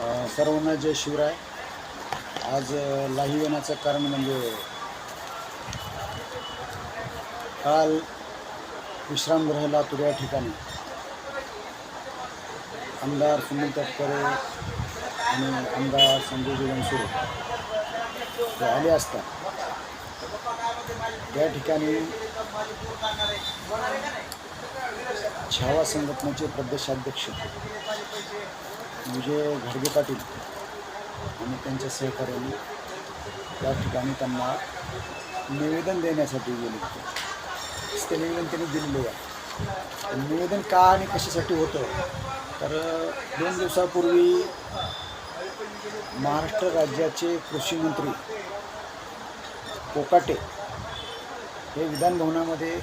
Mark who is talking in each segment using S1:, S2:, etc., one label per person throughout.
S1: सर्वांना जय शिवराय. आज लाही लाईव्ह येण्याचं कारण म्हणजे काल विश्रामगृहाला लातूर या ठिकाणी आमदार सुनील तटकरे आणि आमदार संजय बनसुरे ते आले असता. त्या ठिकाणी छावा संघटनेचे प्रदेशाध्यक्ष विजय घडगे पाटील आणि त्यांच्या सहकार्याने त्या ठिकाणी त्यांना निवेदन देण्यासाठी गेले होते. ते निवेदन त्यांनी दिलेलं आहे. निवेदन का आणि कशासाठी होतं? तर दोन दिवसापूर्वी महाराष्ट्र राज्याचे कृषी मंत्री कोकाटे हे विधानभवनामध्ये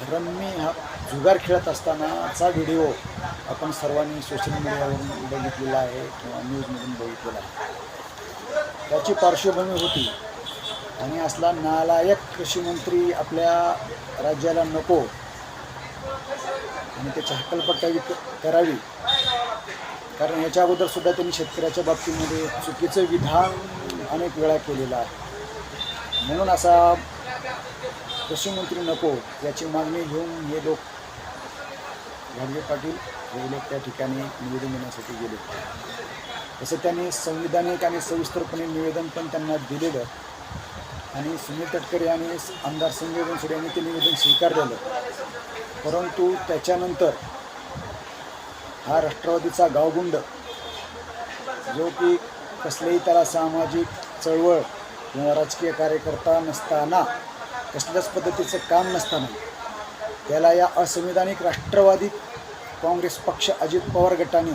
S1: रम्मी हा जुगार खेळत असतानाचा व्हिडिओ आपण सर्वांनी सोशल मीडियावरून बघितलेला आहे किंवा न्यूजमधून बघितलेला आहे. त्याची पार्श्वभूमी होती. आणि असला नालायक कृषीमंत्री आपल्या राज्याला नको आणि त्याची हक्कलपट्टावी करावी. कारण याच्या अगोदर सुद्धा त्यांनी शेतकऱ्याच्या बाबतीमध्ये चुकीचं विधान अनेक वेळा केलेलं आहे. म्हणून असा कृषीमंत्री नको याची मागणी घेऊन हे लोक घाडगे पाटील हे लोक त्या ठिकाणी निवेदन देण्यासाठी गेले. तसं त्यांनी संविधानिक आणि सविस्तरपणे निवेदन पण त्यांना दिलेलं आणि सुनील तटकरे आणि आमदार संजय बनसोडे यांनी ते निवेदन स्वीकारलेलं. परंतु त्याच्यानंतर हा राष्ट्रवादीचा गावगुंड जो की कसलेही त्याला सामाजिक चळवळ किंवा राजकीय कार्यकर्ता नसताना कसल्याच पद्धतीचं काम नसताना त्याला या असंविधानिक राष्ट्रवादी काँग्रेस पक्ष अजित पवार गटाने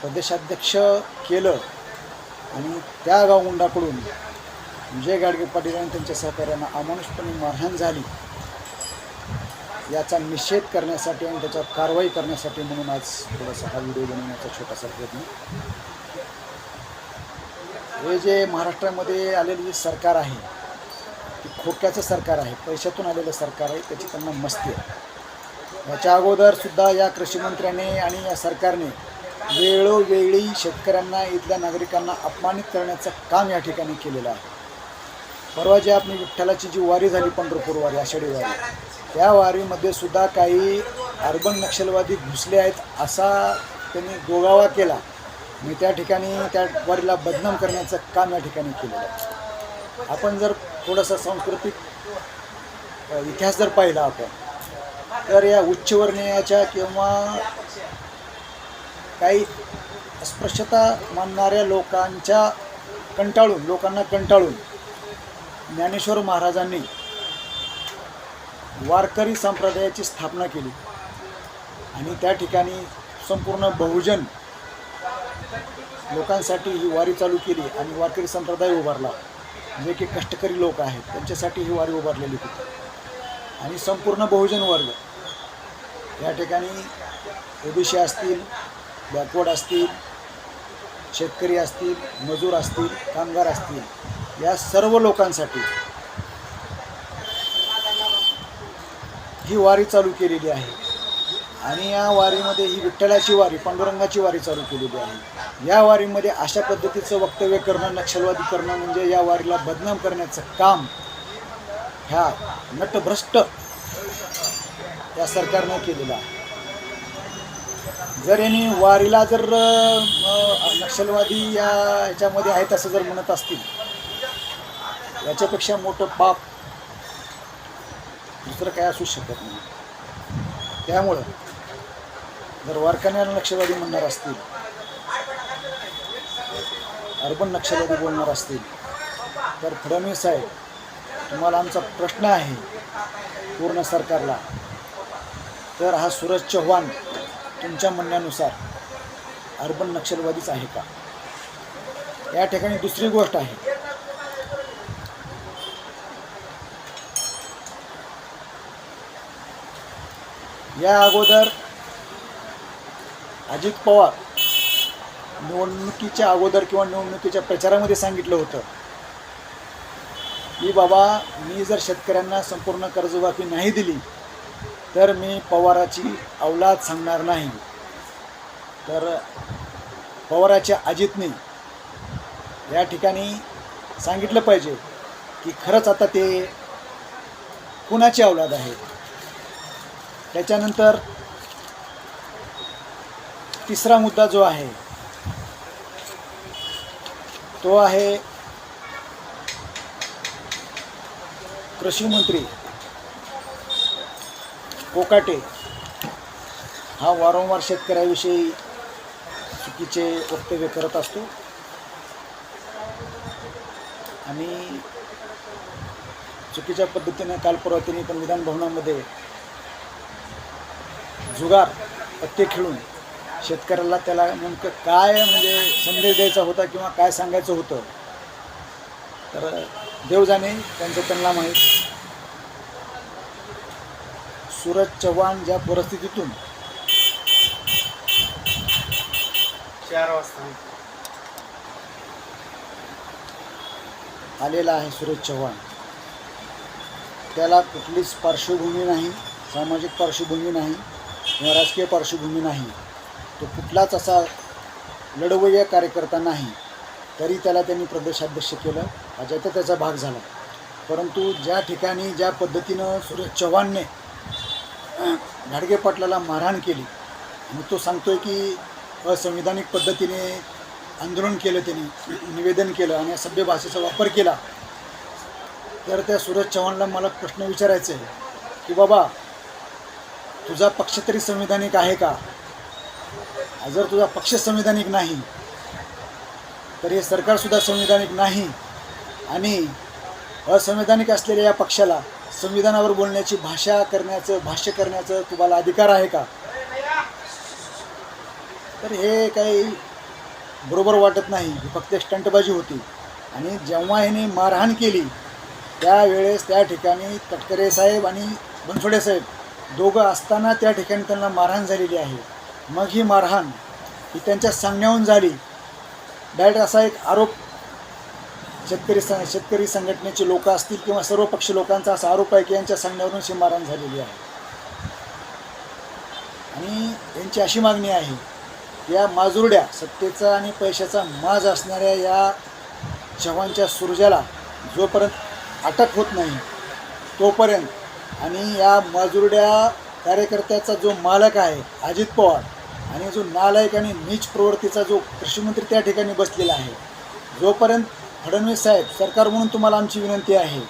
S1: प्रदेशाध्यक्ष केलं आणि त्या गावगुंडाकडून विजय गाडगे पाटील आणि त्यांच्या सहकार्यांना अमानुषपणे मारहाण झाली. याचा निषेध करण्यासाठी आणि त्याच्यावर कारवाई करण्यासाठी म्हणून आज थोडासा हा व्हिडिओ बनवण्याचा छोटासा प्रयत्न. हे जे महाराष्ट्रामध्ये आलेले जे सरकार आहे खोक्याचं सरकार आहे पैशातून आलेलं सरकार आहे त्याची त्यांना मस्ती आहे. याच्या अगोदरसुद्धा या कृषीमंत्र्याने आणि या सरकारने वेळोवेळी शेतकऱ्यांना इथल्या नागरिकांना अपमानित करण्याचं काम या ठिकाणी केलेलं आहे. परवा जे आपली विठ्ठलाची जी वारी झाली पंढरपूर वारी आषाढी वारी त्या वारीमध्ये सुद्धा काही अर्बन नक्षलवादी घुसले आहेत असा त्यांनी गोगावा केला. आणि त्या ठिकाणी त्या वारीला बदनाम करण्याचं काम या ठिकाणी केलेलं आहे. आपण जर थोडासा सांस्कृतिक इतिहास जर पाहिला आपण तर या उच्चवर्णीयाच्या किंवा काही अस्पृश्यता मानणाऱ्या लोकांच्या कंटाळून लोकांना कंटाळून ज्ञानेश्वर महाराजांनी वारकरी संप्रदायाची स्थापना केली. आणि त्या ठिकाणी संपूर्ण बहुजन लोकांसाठी ही वारी चालू केली आणि वारकरी संप्रदाय उभारला. जे की कष्टकरी लोक आहेत त्यांच्यासाठी ही वारी उभारलेली होती. आणि संपूर्ण बहुजन वर्ग या ठिकाणी ओबीसी असतील बॅकवर्ड असतील शेतकरी असतील मजूर असतील कामगार असतील या सर्व लोकांसाठी ही वारी चालू केलेली आहे. आणि या वारीमध्ये ही विठ्ठलाची वारी पांडुरंगाची वारी चालू केलेली आहे. या वारीमध्ये अशा पद्धतीचं वक्तव्य करणं नक्षलवादी करणं म्हणजे या वारीला बदनाम करण्याचं काम ह्या नटभ्रष्ट या सरकारनं केलेलं आहे. जर यांनी वारीला जर नक्षलवादी या ह्याच्यामध्ये आहेत असं जर म्हणत असतील याच्यापेक्षा मोठं पाप दुसरं काय असू शकत नाही. त्यामुळं जर वारकऱ्यांना नक्षलवादी म्हणणार असतील अर्बन नक्षलवादी बोलणार असतील. तर फडणवीस साहेब तुम्हाला आमचा प्रश्न आहे पूर्ण सरकारला. तर हा सूरज चव्हाण तुमच्या म्हणण्यानुसार अर्बन नक्षलवादीच आहे का? या ठिकाणी दुसरी गोष्ट आहे. या अगोदर अजित पवार निवडणुकीच्या अगोदर किंवा निवडणुकीच्या प्रचारामध्ये सांगितलं होतं की बाबा मी जर शेतकऱ्यांना संपूर्ण कर्जमाफी नाही दिली तर मी पवाराची अवलाद सांगणार नाही. तर पवाराच्या अजितने या ठिकाणी सांगितलं पाहिजे की खरंच आता ते कुणाची अवलाद आहे? त्याच्यानंतर तिसरा मुद्दा जो आहे तो आहे कृषी मंत्री कोकाटे. हा वारंवार शेतकऱ्याविषयी चुकीचे वक्तव्य करत असतो. आणि चुकीच्या पद्धतीने काल परवा त्यांनी पण विधानभवनामध्ये जुगार पत्ते खेळून शेतकऱ्याला त्याला नेमकं काय म्हणजे संदेश द्यायचा होता किंवा काय सांगायचं होतं? तर देव जाणे त्यांचं त्यांना माहीत. सूरज चव्हाण ज्या परिस्थितीतून
S2: चार वाजता.
S1: आलेला आहे सूरज चव्हाण. त्याला कुठलीच पार्श्वभूमी नाही सामाजिक पार्श्वभूमी नाही किंवा राजकीय पार्श्वभूमी नाही. तो कुठलाच असा लढवय्या कार्यकर्ता नाही तरी त्याला त्यांनी प्रदेशाध्यक्ष केलं. अजय तर त्याचा भाग झाला. परंतु ज्या ठिकाणी ज्या पद्धतीनं सूरज चव्हाणने घाडगे पाटलाला मारहाण केली आणि तो सांगतोय की असंविधानिक पद्धतीने आंदोलन केलं त्यांनी निवेदन केलं आणि सभ्य भाषेचा वापर केला तर त्या सूरज चव्हाणला मला प्रश्न विचारायचा आहे की बाबा तुझा पक्ष तरी संविधानिक आहे का? जर तुझा पक्ष संविधानिक नाही तर हे सरकारसुद्धा संविधानिक नाही. आणि असंविधानिक असलेल्या या पक्षाला संविधानावर बोलण्याची भाषा करण्याचं भाष्य करण्याचं तुम्हाला अधिकार आहे का? तर हे काही बरोबर वाटत नाही. ही फक्त स्टंटबाजी होती. आणि जेव्हा ह्याने मारहाण केली त्यावेळेस त्या ठिकाणी तटकरे साहेब आणि बनसोडे साहेब दोघं असताना त्या ठिकाणी त्यांना मारहाण झालेली आहे. मग ही मारहाण ही त्यांच्या सांगण्याहून झाली. डायरेक्ट असा एक आरोप शेतकरी सं शेतकरी संघटनेचे लोक असतील किंवा सर्व पक्ष लोकांचा असा आरोप आहे की यांच्या सांगण्यावरून ही मारहाण झालेली आहे. आणि यांची अशी मागणी आहे या माजुरड्या सत्तेचा आणि पैशाचा माज असणाऱ्या या चव्हाणच्या सुरजाला जोपर्यंत अटक होत नाही तोपर्यंत आणि या माजुरड्या कार्यकर्त्याचा जो मालक आहे अजित पवार आणि जो नालायक आणि नीच प्रवृत्तीचा जो कृषीमंत्री त्या ठिकाणी बसलेला आहे जोपर्यंत फडणवीस साहेब सरकार म्हणून तुम्हाला आमची विनंती आहे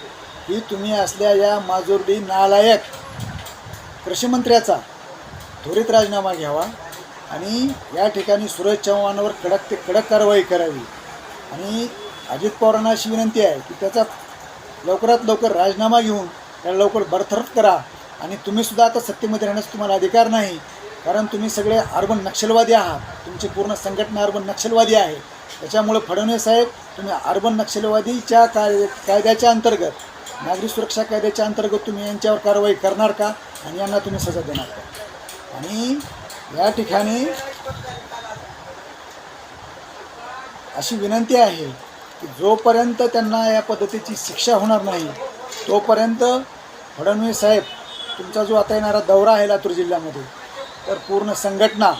S1: की तुम्ही असल्या या माजुर्डी नालायक कृषीमंत्र्याचा त्वरित राजीनामा घ्यावा आणि या ठिकाणी सूरज चव्हाणावर कडक ते कडक कारवाई करावी. आणि अजित पवारांना अशी विनंती आहे की त्याचा लवकरात लवकर राजीनामा घेऊन त्याला लवकर बरथरफ करा आणि तुम्हीसुद्धा आता सत्तेमध्ये राहण्यास तुम्हाला अधिकार नाही कारण तुम्ही सगळे अर्बन नक्षलवादी आहात. तुमची पूर्ण संघटना अर्बन नक्षलवादी आहे. त्याच्यामुळे फडणवीस साहेब तुम्ही अर्बन नक्षलवादीच्या काय कायद्याच्या अंतर्गत नागरी सुरक्षा कायद्याच्या अंतर्गत तुम्ही यांच्यावर कारवाई करणार का? आणि यांना तुम्ही सजा देणार का? आणि या ठिकाणी अशी विनंती आहे की जोपर्यंत त्यांना या पद्धतीची शिक्षा होणार नाही तोपर्यंत फडणवीस साहेब तुमचा जो आता येणारा दौरा आहे लातूर जिल्ह्यामध्ये तर पूर्ण संघटना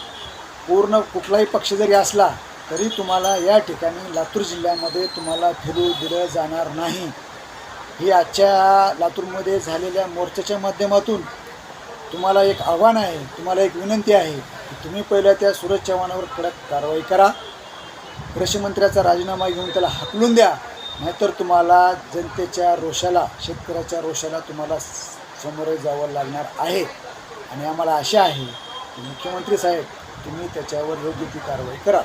S1: पूर्ण कुठलाही पक्ष जरी असला तरी तुम्हाला या ठिकाणी लातूर जिल्ह्यामध्ये तुम्हाला फिरू दिलं जाणार नाही. ही आजच्या लातूरमध्ये झालेल्या मोर्चाच्या माध्यमातून तुम्हाला एक आव्हान आहे तुम्हाला एक विनंती आहे की तुम्ही पहिल्या त्या सूरज चव्हाणावर कडक कारवाई करा. कृषीमंत्र्याचा राजीनामा घेऊन त्याला हकलून द्या नाहीतर तुम्हाला जनतेच्या रोषाला शेतकऱ्याच्या रोषाला तुम्हाला सामोरे जावं लागणार आहे. आणि आम्हाला आशा आहे मुख्यमंत्री साहेब तुम्ही त्याच्यावर योग्य ती कारवाई करा.